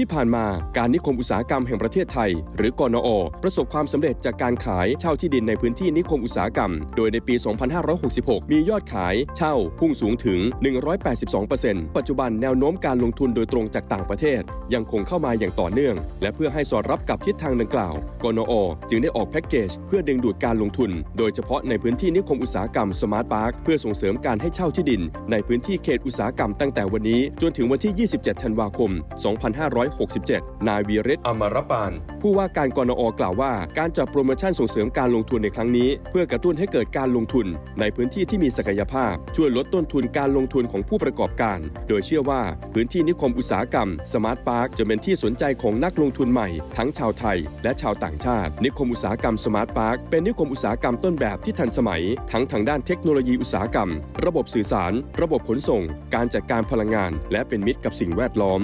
ที่ผ่านมาการนิคมอุตสาหกรรมแห่งประเทศไทย หรือกนอ ประสบความสำเร็จจากการขายเช่าที่ดินในพื้นที่นิคมอุตสาหกรรม โดยในปี 2566 มียอดขายเช่าพุ่งสูงถึง 182%ปัจจุบันแนวโน้มการลงทุนโดยตรงจากต่างประเทศ ยังคงเข้ามาอย่างต่อเนื่อง และเพื่อให้สอดรับกับทิศทางดังกล่าว กนอ จึงได้ออกแพ็กเกจเพื่อดึงดูดการลงทุน โดยเฉพาะในพื้นที่นิคมอุตสาหกรรมสมาร์ทพาร์คเพื่อส่งเสริมการให้เช่าที่ดิน ในพื้นที่เขตอุตสาหกรรมตั้งแต่วันนี้ จนถึงวันที่ 27 ธันวาคม 256 2567 นายวีเรศอมรปาน ผู้ว่าการกนอกล่าวว่า การจัดโปรโมชั่นส่งเสริมการลงทุนในครั้งนี้ เพื่อกระตุ้นให้เกิดการลงทุน ในพื้นที่ที่มีศักยภาพ ช่วยลดต้นทุนการลงทุนของผู้ประกอบการ โดยเชื่อว่าพื้นที่นิคมอุตสาหกรรมสมาร์ทพาร์คจะเป็นที่สนใจของนักลงทุนใหม่ ทั้งชาวไทย และชาวต่างชาติ นิคมอุตสาหกรรมสมาร์ทพาร์คเป็นนิคมอุตสาหกรรมต้นแบบที่ทันสมัย ทั้งทางด้านเทคโนโลยีอุตสาหกรรม ระบบสื่อสาร ระบบขนส่ง การจัดการพลังงาน และเป็นมิตรกับสิ่งแวดล้อม